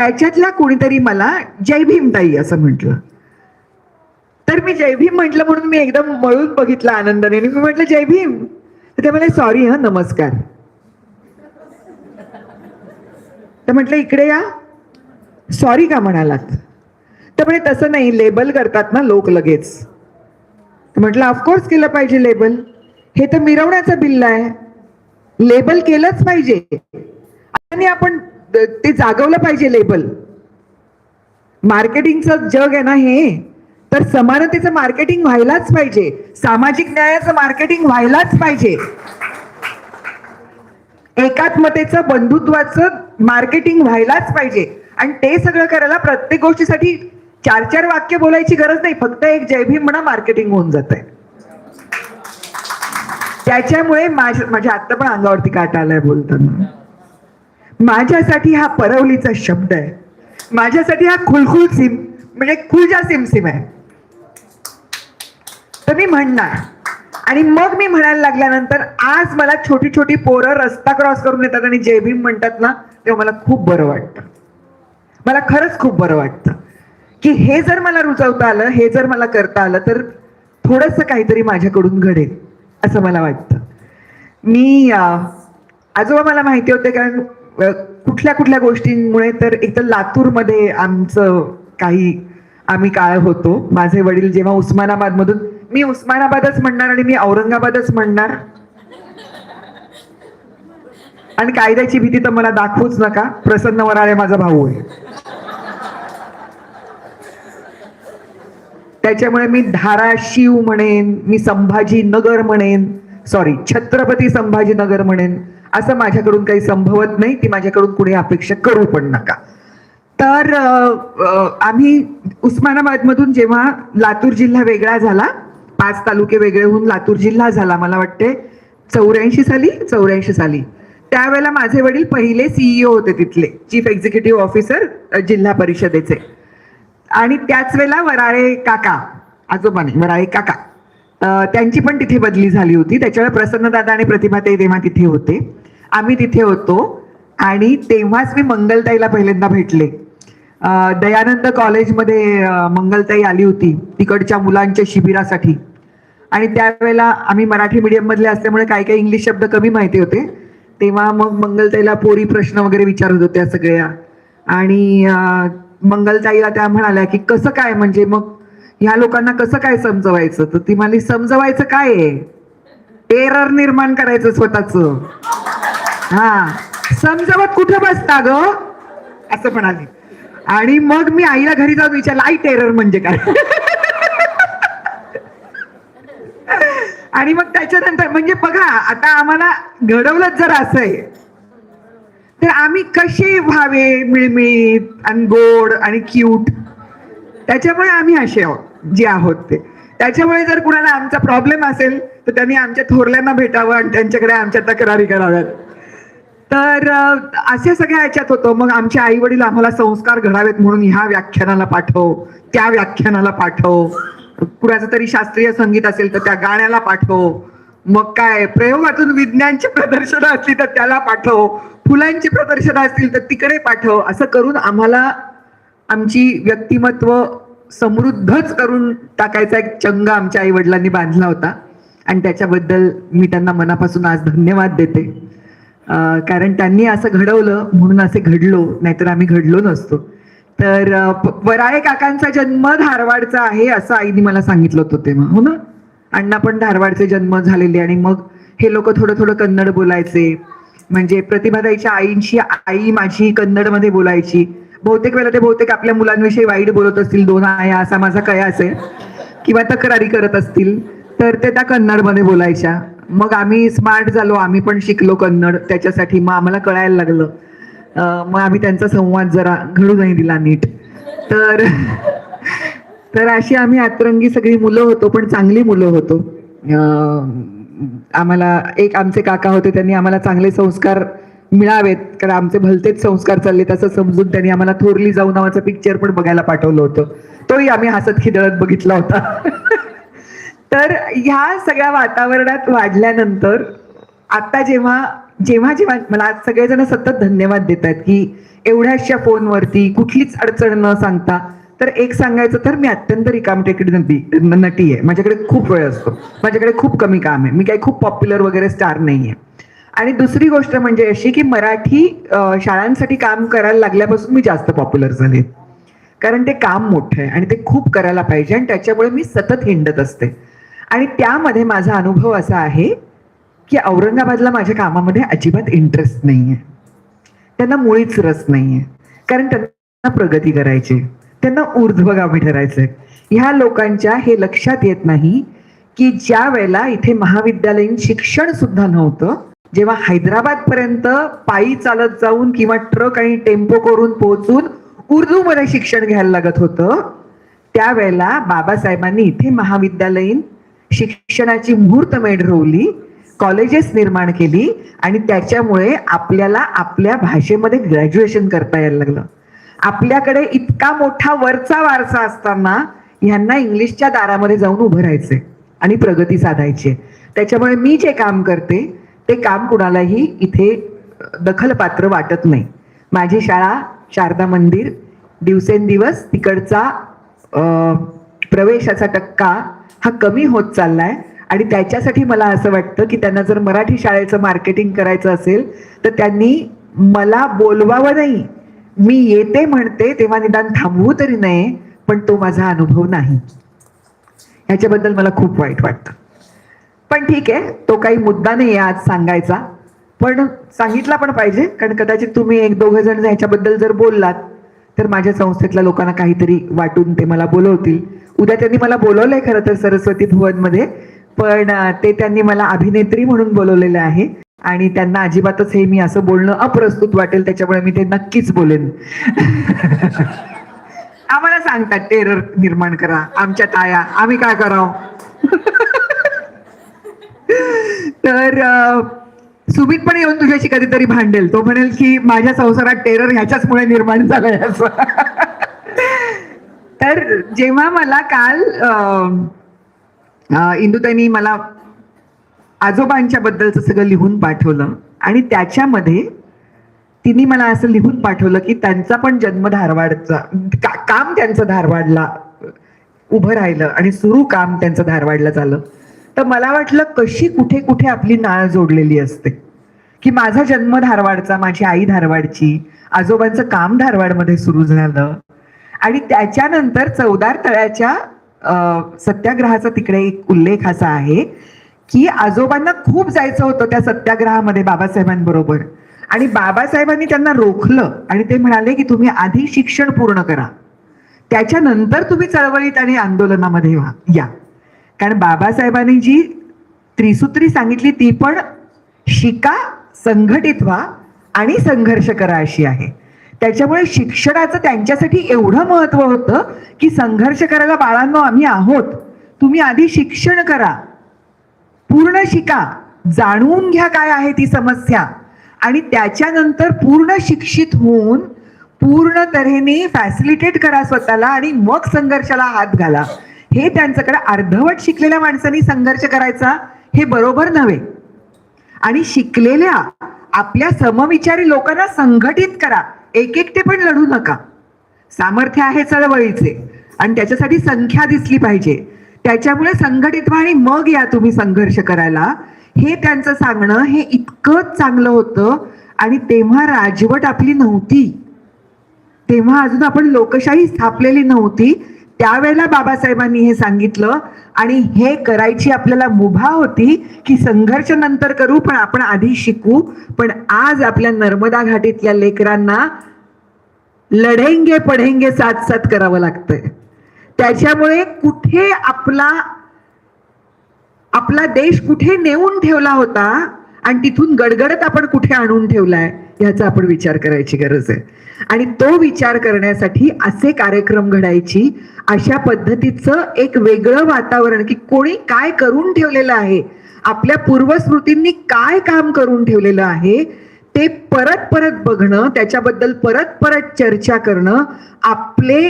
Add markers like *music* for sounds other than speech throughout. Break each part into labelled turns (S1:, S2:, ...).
S1: त्याच्यातला कोणीतरी मला जय भीम ताई असं म्हटलं. तर मी जय भीम म्हटलं म्हणून मी एकदम मळून बघितलं आनंदाने. आणि मी म्हटलं जय भीम. तर ते म्हणे सॉरी हा नमस्कार. तर म्हटलं इकडे या. सॉरी का म्हणालात? तर म्हणे तसं नाही लेबल करतात ना लोक लगेच. म्हटलं ऑफकोर्स केलं पाहिजे लेबल हे तर मिरवण्याचं बिल्ल आहे. लेबल केलंच पाहिजे. आणि आपण ते जागवलं पाहिजे लेबल. मार्केटिंगचं जग आहे ना हे. तर समानतेचं मार्केटिंग व्हायलाच पाहिजे. सामाजिक न्यायाचं मार्केटिंग व्हायलाच पाहिजे. एकात्मतेचं बंधुत्वाचं मार्केटिंग व्हायलाच पाहिजे. आणि ते सगळं करायला प्रत्येक गोष्टीसाठी चार चार वाक्य बोलायची गरज नाही. फक्त एक जय भीम म्हणा मार्केटिंग होऊन जात आहे त्याच्यामुळे माझ्या माझ्या आत्ता पण अंगावरती काटा आलाय बोलताना. माझ्यासाठी हा परवलीचा शब्द आहे. माझ्यासाठी हा खुलखुल सिम म्हणजे खुलजा सिमसिम आहे. तर मी म्हणणार. आणि मग मी म्हणायला लागल्यानंतर आज मला छोटी छोटी पोरं रस्ता क्रॉस करून येतात आणि जे भीम म्हणतात ना तेव्हा मला खूप बरं वाटतं. मला खरंच खूप बरं वाटतं. की हे जर मला रुजवता आलं हे जर मला करता आलं तर थोडंसं काहीतरी माझ्याकडून घडेल असं मला वाटतं. मी आजोबा मला माहिती होते कारण कुठल्या कुठल्या गोष्टींमुळे तर एक तर लातूरमध्ये आमचं काही आम्ही काळ होतो. माझे वडील जेव्हा उस्मानाबाद मधून मी उस्मानाबादच म्हणणार आणि मी औरंगाबादच म्हणणार. आणि कायद्याची भीती तर मला दाखवूच नका. प्रसन्न वराळे माझा भाऊ आहे. त्याच्यामुळे मी धाराशिव म्हणेन मी संभाजीनगर म्हणेन सॉरी छत्रपती संभाजीनगर म्हणेन असं माझ्याकडून काही संभवत नाही ती माझ्याकडून कुणी अपेक्षा करू पण नका. तर आम्ही उस्मानाबादमधून जेव्हा लातूर जिल्हा वेगळा झाला पाच तालुके वेगळे होऊन लातूर जिल्हा झाला मला वाटते चौऱ्याऐंशी साली चौऱ्याऐंशी साली. त्यावेळेला माझे वडील पहिले सीईओ होते तिथले चीफ एक्झिक्युटिव्ह ऑफिसर जिल्हा परिषदेचे. आणि त्याच वेळेला वराळे काका आजोबाने वराळे काका त्यांची पण तिथे बदली झाली होती. त्याच्यावेळेला प्रसन्नदादा आणि प्रतिभाताई तेव्हा तिथे होते. आम्ही तिथे होतो. आणि तेव्हाच मी मंगलताईला पहिल्यांदा भेटले. दयानंद कॉलेजमध्ये मंगलताई आली होती तिकडच्या मुलांच्या शिबिरासाठी. आणि त्यावेळेला आम्ही मराठी मीडियममधले असल्यामुळे काही काही इंग्लिश शब्द कमी माहिती होते. तेव्हा मग मंगलताईला पोरी प्रश्न वगैरे विचारत होत्या सगळ्या. आणि मंगलताईला त्या म्हणाल्या की कसं काय म्हणजे मग ह्या लोकांना कसं काय समजवायचं? तर ती म्हणाली समजवायचं काय आहे? टेरर निर्माण करायचं स्वतःचं. हा. समजवत कुठं बसता ग? असं म्हणाली. आणि मग मी आईला घरी जाऊन विचारलं आई टेरर म्हणजे काय? आणि मग त्याच्यानंतर म्हणजे बघा आता आम्हाला घडवलंच जर असं आहे. तर आम्ही कसे व्हावे मिळमिळीत आणि गोड आणि क्यूट त्याच्यामुळे आम्ही असे आहोत जे आहोत ते. त्याच्यामुळे जर कुणाला आमचा प्रॉब्लेम असेल तर त्यांनी आमच्या थोरल्यांना भेटावं आणि त्यांच्याकडे आमच्या तक्रारी कराव्यात. तर असे सगळ्या ह्याच्यात होतं. मग आमचे आई वडील आम्हाला संस्कार घडावेत म्हणून ह्या व्याख्यानाला पाठव त्या व्याख्यानाला पाठव. कुणाचं तरी शास्त्रीय संगीत असेल तर त्या गाण्याला पाठव. मग काय प्रयोगातून विज्ञानची प्रदर्शनं असली तर त्याला पाठव. फुलांची प्रदर्शनं असतील तर तिकडे पाठव. असं करून आम्हाला आमची व्यक्तिमत्व समृद्धच करून टाकायचा एक चंग आमच्या आई वडिलांनी बांधला होता. आणि त्याच्याबद्दल मी त्यांना मनापासून आज धन्यवाद देते. कारण त्यांनी असं घडवलं म्हणून असे घडलो नाहीतर आम्ही घडलो नसतो. तर वराळे काकांचा जन्म धारवाडचा आहे असं आईने मला सांगितलं होतं तेव्हा. हो ना? अण्णा पण धारवाडचे जन्म झालेले आणि मग हे लोक थोडं थोडं कन्नड बोलायचे. म्हणजे प्रतिभाताईच्या आईंशी आई माझी कन्नडमध्ये बोलायची. बहुतेक वेळेला ते बहुतेक आपल्या मुलांविषयी वाईट बोलत असतील दोन आया असा माझा कयास आहे. किंवा तक्रारी करत असतील. तर ते त्या कन्नडमध्ये बोलायच्या. मग आम्ही स्मार्ट झालो आम्ही पण शिकलो कन्नड त्याच्यासाठी मग आम्हाला कळायला लागलं. मग आम्ही त्यांचा संवाद जरा घडू नाही दिला नीट. तर तर अशी आम्ही आतरंगी सगळी मुलं होतो पण चांगली मुलं होतो. आम्हाला एक आमचे काका होते त्यांनी आम्हाला चांगले संस्कार मिळावेत. कारण आमचे भलतेच संस्कार चालले असं समजून त्यांनी आम्हाला थोरली जाऊ नावाचं पिक्चर पण बघायला पाठवलं होतं. तोही आम्ही हसत खिदळत बघितला होता. तर ह्या सगळ्या वातावरणात वाढल्यानंतर आता जेव्हा जेव्हा जेव्हा मला आज सगळेजण सतत धन्यवाद देतात की एवढ्याशा फोनवरती कुठलीच अडचण न सांगता तर एक सांगायचं तर मी अत्यंत रिकामटेकडी नटी नटी आहे. माझ्याकडे खूप वेळ असतो. माझ्याकडे खूप कमी काम आहे. मी काही खूप पॉप्युलर वगैरे स्टार नाही आहे. आणि दुसरी गोष्ट म्हणजे अशी की मराठी शाळांसाठी काम करायला लागल्यापासून मी जास्त पॉप्युलर झाले कारण ते काम मोठं आहे आणि ते खूप करायला पाहिजे आणि त्याच्यामुळे मी सतत हिंडत असते. आणि त्यामध्ये माझा अनुभव असा आहे की औरंगाबादला माझ्या कामामध्ये अजिबात इंटरेस्ट नाही आहे त्यांना मुळीच रस नाही आहे कारण त्यांना प्रगती करायची आहे. त्यांना ऊर्ध्वगामी आहे ह्या लोकांच्या हे लक्षात येत नाही की ज्या वेळेला इथे महाविद्यालयीन शिक्षण सुद्धा नव्हतं जेव्हा हैदराबाद पर्यंत पायी चालत जाऊन किंवा ट्रक आणि टेम्पो करून पोहोचून उर्दू मध्ये शिक्षण घ्यायला लागत होतं त्यावेळेला बाबासाहेबांनी इथे महाविद्यालयीन शिक्षणाची मुहूर्तमेढ रोवली कॉलेजेस निर्माण केली आणि त्याच्यामुळे आपल्याला आपल्या भाषेमध्ये ग्रॅज्युएशन करता यायला लागलं. आपल्याकडे इतका मोठा वरचा वारसा असताना ह्यांना इंग्लिशच्या दारामध्ये जाऊन उभं राहायचे आणि प्रगती साधायची त्याच्यामुळे मी जे काम करते ते काम कुणालाही इथे दखलपात्र वाटत नाही. माझी शाळा शारदा मंदिर दिवसेंदिवस तिकडचा प्रवेशाचा टक्का हा कमी होत चाललाय. आणि त्याच्यासाठी मला असं वाटतं की त्यांना जर मराठी शाळेचं मार्केटिंग करायचं असेल तर त्यांनी मला बोलवावं नाही. मी येते म्हणते तेव्हा निदान थांबवू तरी नये पण तो माझा अनुभव नाही. ह्याच्याबद्दल मला खूप वाईट वाटतं. पण ठीक आहे तो काही मुद्दा नाही आहे आज सांगायचा. पण सांगितला पण पाहिजे कारण कदाचित तुम्ही एक दोघं जण ह्याच्याबद्दल जर बोललात तर माझ्या संस्थेतल्या लोकांना काहीतरी वाटून ते मला बोलवतील. उद्या त्यांनी मला बोलवलंय खरं तर सरस्वती भुवनमध्ये पण ते त्यांनी मला अभिनेत्री म्हणून बोलवलेलं आहे आणि त्यांना अजिबातच हे मी असं बोलणं अप्रस्तुत वाटेल त्याच्यामुळे मी ते नक्कीच बोलेन. *laughs* आम्हाला सांगतात टेरर निर्माण करा आमच्या ताया आम्ही काय करावं? *laughs* तर सुमित पण येऊन तुझ्याशी कधीतरी भांडेल. तो म्हणेल की माझ्या संसारात टेरर ह्याच्याचमुळे निर्माण झालंय असं. *laughs* तर जेव्हा मला काल अं, मला आजोबांच्या बद्दलचं सगळं लिहून पाठवलं आणि त्याच्यामध्ये तिने मला असं लिहून पाठवलं की त्यांचा पण जन्म धारवाडचा का, काम त्यांचं धारवाडला उभं राहिलं आणि सुरू काम त्यांचं धारवाडला झालं. तर मला वाटलं कशी कुठे कुठे आपली नाळ जोडलेली असते. की माझा जन्म धारवाडचा माझी आई धारवाडची आजोबांचं काम धारवाडमध्ये सुरू झालं. आणि त्याच्यानंतर चौदार तळ्याच्या सत्याग्रहाचा तिकडे एक उल्लेख असा आहे की आजोबांना खूप जायचं होतं त्या सत्याग्रहामध्ये बाबासाहेबांबरोबर. आणि बाबासाहेबांनी त्यांना रोखलं आणि ते म्हणाले की तुम्ही आधी शिक्षण पूर्ण करा. त्याच्यानंतर तुम्ही चळवळीत आणि आंदोलनामध्ये व्हा या. कारण बाबासाहेबांनी जी त्रिसूत्री सांगितली ती पण शिका संघटित व्हा आणि संघर्ष करा अशी आहे. त्याच्यामुळे शिक्षणाचं त्यांच्यासाठी एवढं महत्त्व होतं की संघर्ष करायला बाळांनो आम्ही आहोत. तुम्ही आधी शिक्षण करा. पूर्ण शिका. जाणून घ्या काय आहे ती समस्या. आणि त्याच्यानंतर पूर्ण शिक्षित होऊन पूर्ण तऱ्हेने फॅसिलिटेट करा स्वतःला आणि मग संघर्षाला हात घाला. हे त्यांच्याकडे अर्धवट शिकलेल्या माणसांनी संघर्ष करायचा हे बरोबर नव्हे. आणि शिकलेल्या आपल्या समविचारी लोकांना संघटित करा. एक एकटे पण लढू नका. सामर्थ्य आहे चळवळीचे. आणि त्याच्यासाठी संख्या दिसली पाहिजे. त्याच्यामुळे संघटित व्हा आणि मग या तुम्ही संघर्ष करायला. हे त्यांचं सांगणं हे इतकं चांगलं होतं. आणि तेव्हा राजवट आपली नव्हती. तेव्हा अजून आपण लोकशाही स्थापलेली नव्हती. त्यावेळेला बाबासाहेबांनी हे सांगितलं आणि हे करायची आपल्याला मुभा होती की संघर्ष नंतर करू पण आपण आधी शिकू. पण आज आपल्या नर्मदा घाटीतल्या लेकरांना लढेंगे पढेंगे साथ साथ करावं लागतंय. त्याच्यामुळे कुठे आपला आपला देश कुठे नेऊन ठेवला होता आणि तिथून गडगडत आपण कुठे आणून ठेवलाय ह्याचा आपण विचार करायची गरज आहे. आणि तो विचार करण्यासाठी असे कार्यक्रम घडायची अशा पद्धतीचं एक वेगळं वातावरण की कोणी काय करून ठेवलेलं आहे आपल्या पूर्वस्मृतींनी काय काम करून ठेवलेलं आहे ते परत परत बघणं त्याच्याबद्दल परत परत चर्चा करणं आपले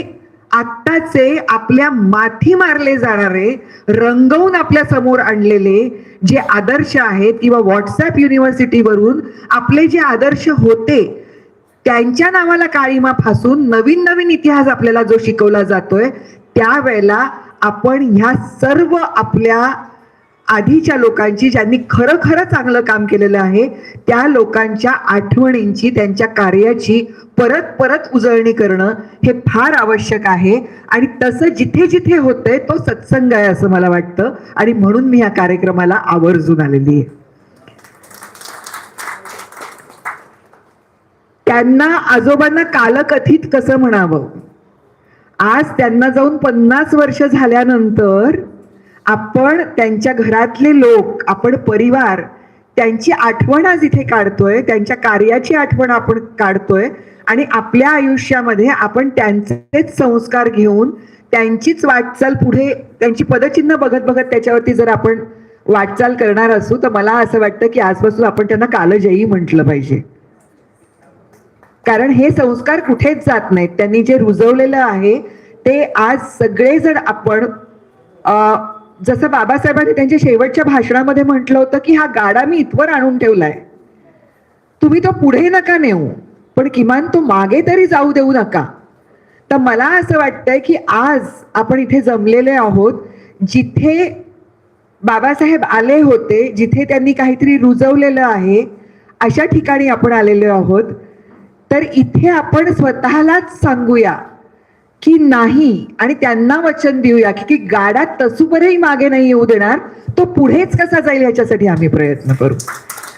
S1: आत्ताचे आपल्या माथी मारले जाणारे रंगवून आपल्यासमोर आणलेले जे आदर्श आहेत किंवा व्हॉट्सअप युनिव्हर्सिटीवरून आपले जे आदर्श होते त्यांच्या नावाला काळीमा फासून नवीन नवीन इतिहास आपल्याला जो शिकवला जातोय त्यावेळेला आपण ह्या सर्व आपल्या आधीच्या लोकांची ज्यांनी खरं खरं चांगलं काम केलेलं आहे त्या लोकांच्या आठवणींची त्यांच्या कार्याची परत परत उजळणी करणं हे फार आवश्यक आहे. आणि तसं जिथे जिथे होतंय तो सत्संग आहे असं मला वाटतं. आणि म्हणून मी या कार्यक्रमाला आवर्जून आलेली आहे. त्यांना आजोबांना कालकथित कसं म्हणावं? आज त्यांना जाऊन पन्नास वर्ष झाल्यानंतर आपण त्यांच्या घरातले लोक आपण परिवार त्यांची आठवण आज इथे काढतोय त्यांच्या कार्याची आठवण आपण काढतोय आणि आपल्या आयुष्यामध्ये आपण त्यांचेच संस्कार घेऊन त्यांचीच वाटचाल पुढे त्यांची पदचिन्ह बघत बघत त्याच्यावरती जर आपण वाटचाल करणार असू तर मला असं वाटतं की आजपासून आपण त्यांना कालजयी म्हटलं पाहिजे. कारण हे संस्कार कुठेच जात नाहीत. त्यांनी जे रुजवलेलं आहे ते आज सगळेजण आपण जसं बाबासाहेबांनी त्यांच्या शेवटच्या भाषणामध्ये म्हटलं होतं की हा गाडा मी इथवर आणून ठेवलाय. तुम्ही तो पुढे नका नेऊ पण किमान तो मागे तरी जाऊ देऊ नका. तर मला असं वाटतंय की आज आपण इथे जमलेले आहोत जिथे बाबासाहेब आले होते जिथे त्यांनी काहीतरी रुजवलेलं आहे अशा ठिकाणी आपण आलेलो आहोत. तर इथे आपण स्वतःलाच सांगूया की नाही? आणि त्यांना वचन देऊया की की गाडा तसूपरही मागे नाही येऊ देणार तो पुढेच कसा जाईल याच्यासाठी आम्ही प्रयत्न करू.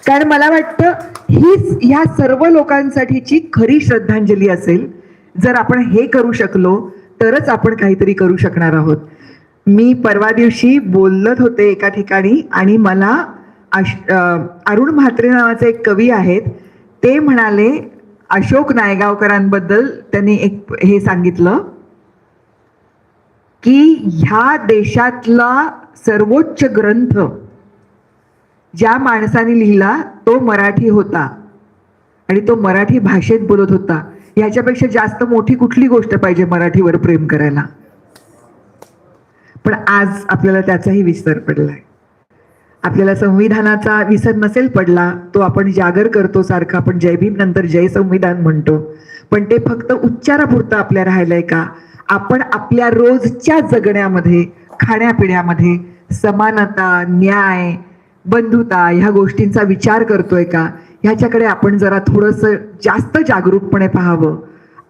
S1: कारण मला वाटतं हीच ह्या सर्व लोकांसाठीची खरी श्रद्धांजली असेल. जर आपण हे करू शकलो तरच आपण काहीतरी करू शकणार आहोत. मी परवा दिवशी बोलत होते एका ठिकाणी आणि मला अश अरुण म्हात्रे नावाचे एक कवी आहेत ते म्हणाले अशोक नायगावकरांबद्दल त्यांनी एक हे सांगितलं की ह्या देशातला सर्वोच्च ग्रंथ ज्या माणसाने लिहिला तो मराठी होता. आणि तो मराठी भाषेत बोलत होता. ह्याच्यापेक्षा जास्त मोठी कुठली गोष्ट पाहिजे मराठीवर प्रेम करायला? पण आज आपल्याला त्याचाही विसर पडलाय. आपल्याला संविधानाचा विसर नसेल पडला तो आपण जागर करतो सारखा आपण जय भीम नंतर जय संविधान म्हणतो. पण ते फक्त उच्चारापुरतं आपल्या राहिलंय का? आपण आपल्या रोजच्या जगण्यामध्ये खाण्यापिण्यामध्ये समानता न्याय बंधुता ह्या गोष्टींचा विचार करतोय का? ह्याच्याकडे आपण जरा थोडंसं जास्त जागरूकपणे पाहावं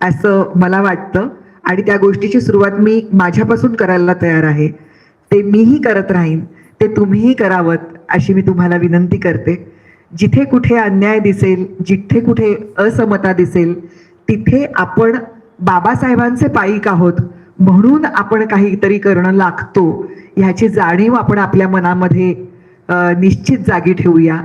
S1: असं मला वाटतं. आणि त्या गोष्टीची सुरुवात मी माझ्यापासून करायला तयार आहे. ते मीही करत राहीन ते तुम्हीही करावं अशी मी तुम्हाला विनंती करते. जिथे कुठे अन्याय दिसेल जिथे कुठे असमता दिसेल तिथे आपण बाबासाहेबांचे पायिक आहोत. म्हणून आपण काहीतरी करणं लागतो. ह्याची जाणीव आपण आपल्या मनामध्ये निश्चित जागी ठेवूया.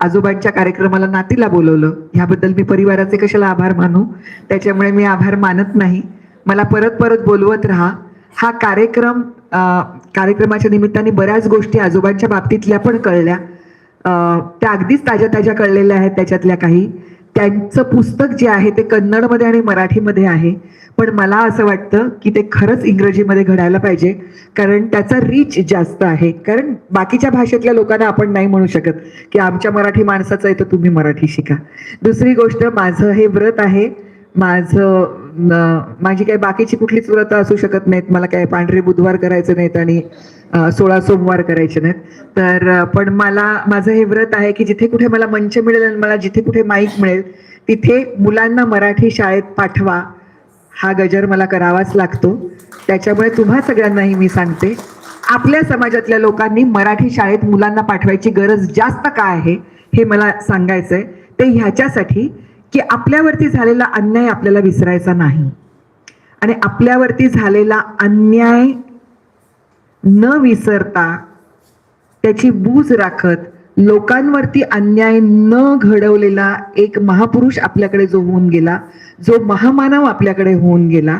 S1: आजोबांच्या कार्यक्रमाला नातीला बोलवलं. ह्याबद्दल मी परिवाराचे कशाला आभार मानू? त्याच्यामुळे मी आभार मानत नाही. मला परत परत बोलवत राहा. हा कार्यक्रम कार्यक्रमाच्या निमित्ताने बऱ्याच गोष्टी आजोबांच्या बाबतीतल्या पण कळल्या. त्या अगदीच ताज्या ताज्या कळलेल्या आहेत त्याच्यातल्या काही. त्यांचं पुस्तक जे आहे ते कन्नडमध्ये आणि मराठीमध्ये आहे. पण मला असं वाटतं की ते खरंच इंग्रजीमध्ये घडायला पाहिजे. कारण त्याचा रीच जास्त आहे. कारण बाकीच्या भाषेतल्या लोकांना आपण नाही म्हणू शकत की आमच्या मराठी माणसाचं आहे तर तुम्ही मराठी शिका. दुसरी गोष्ट माझं हे व्रत आहे. माझं माझी काही बाकीची कुठलीच व्रतं असू शकत नाहीत. मला काय पांढरे बुधवार करायचे नाहीत आणि सोळा सोमवार करायचे नाहीत. तर पण मला माझं हे व्रत आहे की जिथे कुठे मला मंच मिळेल आणि मला जिथे कुठे माईक मिळेल तिथे मुलांना मराठी शाळेत पाठवा. हा गजर मला करावाच लागतो. त्याच्यामुळे तुम्हा सगळ्यांनाही मी सांगते आपल्या समाजातल्या लोकांनी मराठी शाळेत मुलांना पाठवायची गरज जास्त का आहे हे मला सांगायचंय. ते ह्याच्यासाठी की आपल्यावरती झालेला अन्याय आपल्याला विसरायचा नाही. आणि आपल्यावरती झालेला अन्याय न विसरता त्याची बूज राखत लोकांवरती अन्याय न घडवलेला एक महापुरुष आपल्याकडे जो होऊन गेला जो महामानव आपल्याकडे होऊन गेला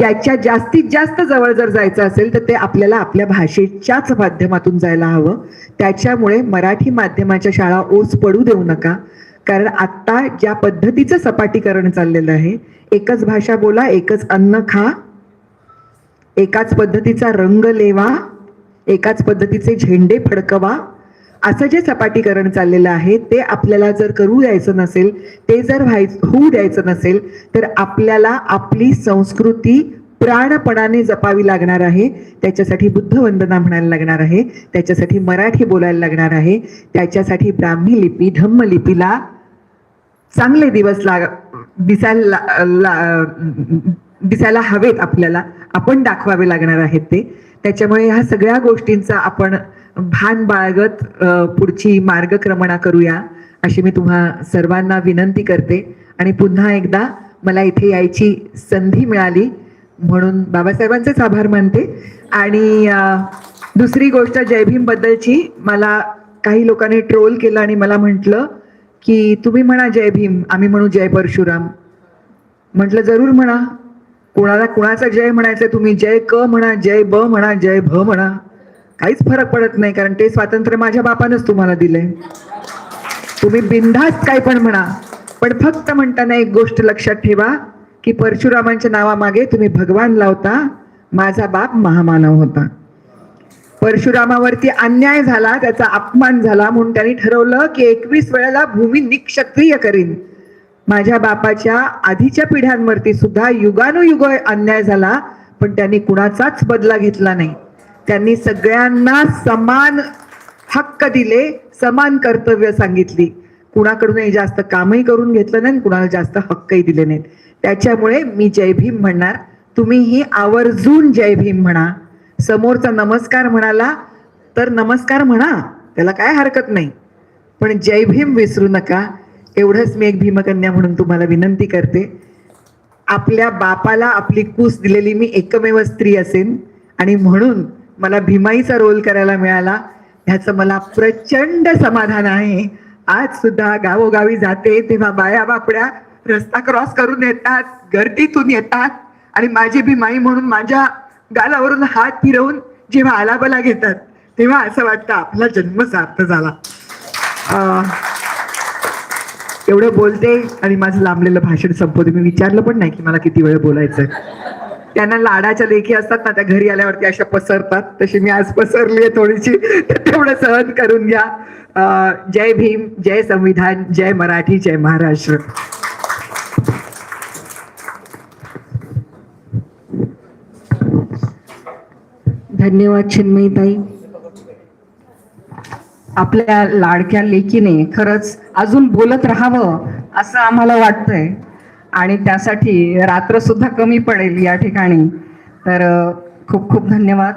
S1: त्याच्या जास्तीत जास्त जवळ जर जायचं असेल तर ते आपल्याला आपल्या भाषेच्याच माध्यमातून जायला हवं. त्याच्यामुळे मराठी माध्यमाच्या शाळा ओस पडू देऊ नका. कारण आत्ता ज्या पद्धतीचं सपाटीकरण चाललेलं आहे एकच भाषा बोला एकच अन्न खा एकाच पद्धतीचा रंग लेवा एकाच पद्धतीचे झेंडे फडकवा असं जे सपाटीकरण चाललेलं आहे ते आपल्याला जर करू द्यायचं नसेल ते जर व्हाय होऊ द्यायचं नसेल तर आपल्याला आपली संस्कृती प्राणपणाने जपावी लागणार आहे. त्याच्यासाठी बुद्ध वंदना म्हणायला लागणार आहे. त्याच्यासाठी मराठी बोलायला लागणार आहे. त्याच्यासाठी ब्राह्मी लिपी धम्म लिपीला चांगले दिवस लाग दिसायला दिसायला हवेत आपल्याला. आपण दाखवावे लागणार आहेत ते. त्याच्यामुळे ह्या सगळ्या गोष्टींचा आपण भान बाळगत पुढची मार्गक्रमणा करूया अशी मी तुम्हा सर्वांना विनंती करते. आणि पुन्हा एकदा मला इथे यायची संधी मिळाली म्हणून बाबासाहेबांचेच आभार मानते. आणि दुसरी गोष्ट जयभीमबद्दलची मला काही लोकांनी ट्रोल केलं आणि मला म्हटलं की तुम्ही म्हणा जय भीम आम्ही म्हणू जय परशुराम. म्हटलं जरूर म्हणा. कोणाला कुणाचा जय म्हणायचं तुम्ही जय क म्हणा जय ब म्हणा जय भ म्हणा. काहीच फरक पडत नाही कारण ते स्वातंत्र्य माझ्या बापानंच तुम्हाला दिलंय. तुम्ही बिनधास्त काय पण म्हणा पण फक्त म्हणताना एक गोष्ट लक्षात ठेवा की परशुरामांच्या नावामागे तुम्ही भगवान लावता माझा बाप महामानव होता. परशुरामावरती अन्याय झाला त्याचा अपमान झाला म्हणून त्यांनी ठरवलं की एकवीस वेळेला भूमी निक्षत्रिय करीन. माझ्या बापाच्या आधीच्या पिढ्यांवरती सुद्धा युगानुयुग अन्याय झाला पण त्यांनी कुणाचाच बदला घेतला नाही. त्यांनी सगळ्यांना समान हक्क दिले समान कर्तव्य सांगितली. कुणाकडूनही जास्त कामही करून घेतलं नाही कुणाला जास्त हक्कही दिले नाहीत. त्याच्यामुळे मी जय भीम म्हणणार. तुम्हीही आवर्जून जय भीम म्हणा. समोरचा नमस्कार म्हणाला तर नमस्कार म्हणा त्याला काय हरकत नाही. पण जय भीम विसरू नका एवढंच मी एक भीमकन्या म्हणून तुम्हाला विनंती करते. आपल्या बापाला आपली कूस दिलेली मी एकमेव स्त्री असेन आणि म्हणून मला भीमाईचा रोल करायला मिळाला. ह्याचं मला प्रचंड समाधान आहे. आज सुद्धा गावोगावी जाते तेव्हा बाया बापड्या रस्ता क्रॉस करून येतात गर्दीतून येतात आणि माझी भीमाई म्हणून माझ्या गालावरून हात फिरवून जेव्हा आलाबला घेतात तेव्हा असं वाटतं आपला जन्म सार्थ झाला. अं, एवढं बोलते आणि माझं लांबलेलं भाषण संपवते. मी विचारलं पण नाही की मला किती वेळ बोलायचं त्यांना लाडाच्या लेखी असतात ना त्या घरी आल्यावरती अशा पसरतात. तशी मी आज पसरली आहे थोडीशी. तर तेवढं सहन करून घ्या. जय भीम जय संविधान जय मराठी जय महाराष्ट्र.
S2: धन्यवाद चिन्मयीताई. आपल्या लाडक्या लेकीने खरंच अजून बोलत राहावं असं आम्हाला वाटतंय. आणि त्यासाठी रात्र सुद्धा कमी पडेल या ठिकाणी. तर खूप खूप धन्यवाद.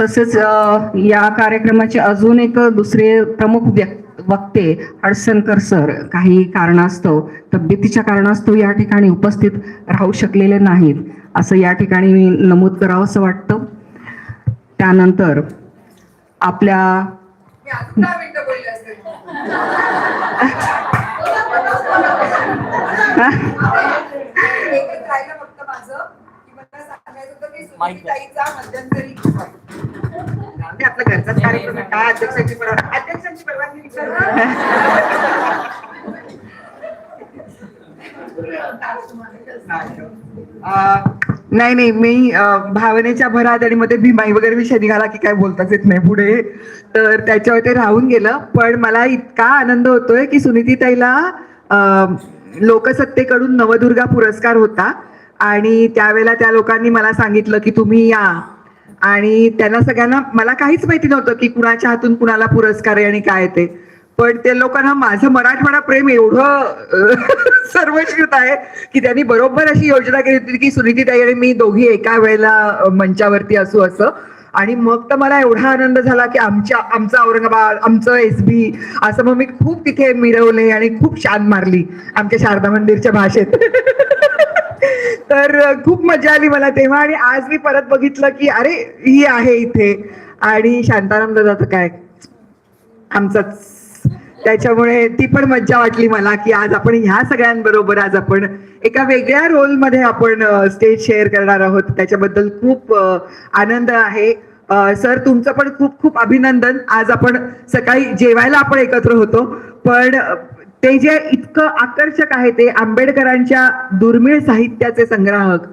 S2: तसेच या कार्यक्रमाचे अजून एक दुसरे प्रमुख व्यक् वक्ते हडसनकर सर काही कारणास्तव तब्येतीच्या कारणास्तव या ठिकाणी उपस्थित राहू शकलेले नाहीत. असं या ठिकाणी मी नमूद करावं असं वाटतं. त्यानंतर आपल्या
S1: एकच राहिलं फक्त माझं की मला सांगायचं होतं की सुनीताईचा मध्यंतरी आम्ही आपला घरचाच कार्यक्रम आहे. काय अध्यक्षांची परवानगी अध्यक्षांची परवानगी विचारली. *laughs* नाही नाही मी भावनेच्या भरात आणि मध्ये भीमाई वगैरे विषय निघाला की काय बोलताच येत नाही पुढे. तर त्याच्यावर ते राहून गेलं. पण मला इतका आनंद होतोय की सुनीती ताईला लोकसत्तेकडून नवदुर्गा पुरस्कार होता. आणि त्यावेळेला त्या लोकांनी मला सांगितलं की तुम्ही या. आणि त्यांना सगळ्यांना मला काहीच माहिती नव्हतं की कुणाच्या हातून कुणाला पुरस्कार आहे आणि काय ते. पण त्या लोकांना माझं मराठवाडा प्रेम एवढं *laughs* सर्वश्रुत आहे की त्यांनी बरोबर अशी योजना केली होती की सुनीतीताई आणि मी दोघी एका वेळेला मंचावरती असू असं. आणि मग तर मला एवढा आनंद झाला की आमच्या आमचं औरंगाबाद आमचं एस बी असं मग मी खूप तिथे मिरवले आणि खूप शान मारली आमच्या शारदा मंदिरच्या भाषेत. *laughs* तर खूप मजा आली मला तेव्हा आणि आज मी परत बघितलं की अरे ही आहे इथे. आणि शांताराम दादा काय? आमचाच. त्याच्यामुळे ती पण मज्जा वाटली मला की आज आपण ह्या सगळ्यांबरोबर आज आपण एका वेगळ्या रोलमध्ये आपण स्टेज शेअर करणार आहोत. त्याच्याबद्दल खूप आनंद आहे. सर तुमचं पण खूप खूप अभिनंदन. आज आपण सकाळी जेवायला आपण एकत्र होतो. पण ते जे इतकं आकर्षक आहे ते आंबेडकरांच्या दुर्मिळ साहित्याचे संग्राहक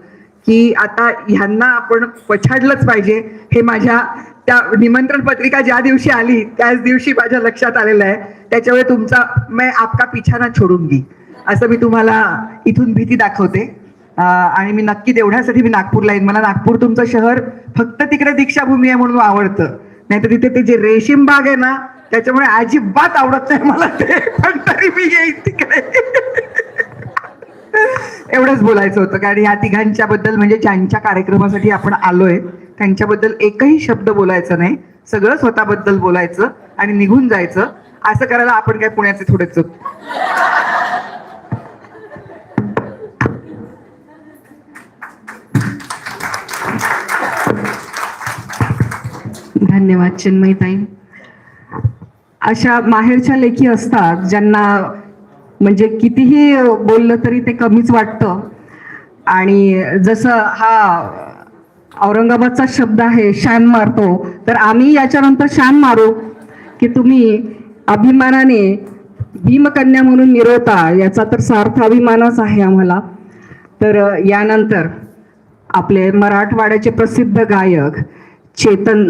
S1: की आता ह्यांना आपण पछाडलंच पाहिजे. हे माझ्या त्या निमंत्रण पत्रिका ज्या दिवशी आली त्याच दिवशी माझ्या लक्षात आलेलं आहे. त्याच्यामुळे तुमचा मैं आपका पिछाना छोडून गी असं मी तुम्हाला इथून भीती दाखवते. आणि मी नक्की तेवढ्यासाठी मी नागपूरला येईन. मला नागपूर तुमचं शहर फक्त तिकडे दीक्षाभूमी आहे म्हणून आवडतं. नाहीतर तिथे ते जे रेशीम बाग आहे ना त्याच्यामुळे अजिबात आवडत नाही मला ते. पण तरी मी येईन तिकडे. एवढंच बोलायचं होतं. कारण या तिघांच्या बद्दल म्हणजे ज्यांच्या कार्यक्रमासाठी आपण आलोय त्यांच्याबद्दल एकही शब्द बोलायचा नाही. सगळं स्वतःबद्दल बोलायचं आणि निघून जायचं. असं करायला आपण काय पुण्याचे थोडेच आहोत.
S2: धन्यवाद चिन्मयताई. अशा माहेरच्या लेखी असतात ज्यांना म्हणजे कितीही बोललं तरी ते कमीच वाटतं. आणि जसं हा औरंगाबादचा शब्द आहे शान मारतो. तर आम्ही याच्यानंतर शान मारू की तुम्ही अभिमानाने भीमकन्या म्हणून मिरवता याचा तर सार्थ अभिमानच आहे आम्हाला. तर यानंतर आपले मराठवाड्याचे प्रसिद्ध गायक चेतन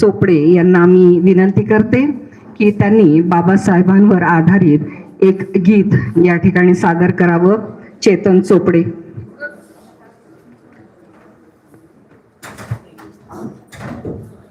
S2: चोपडे यांना मी विनंती करते की त्यांनी बाबासाहेबांवर आधारित एक गीत या ठिकाणी सादर करावं. चेतन चोपडे.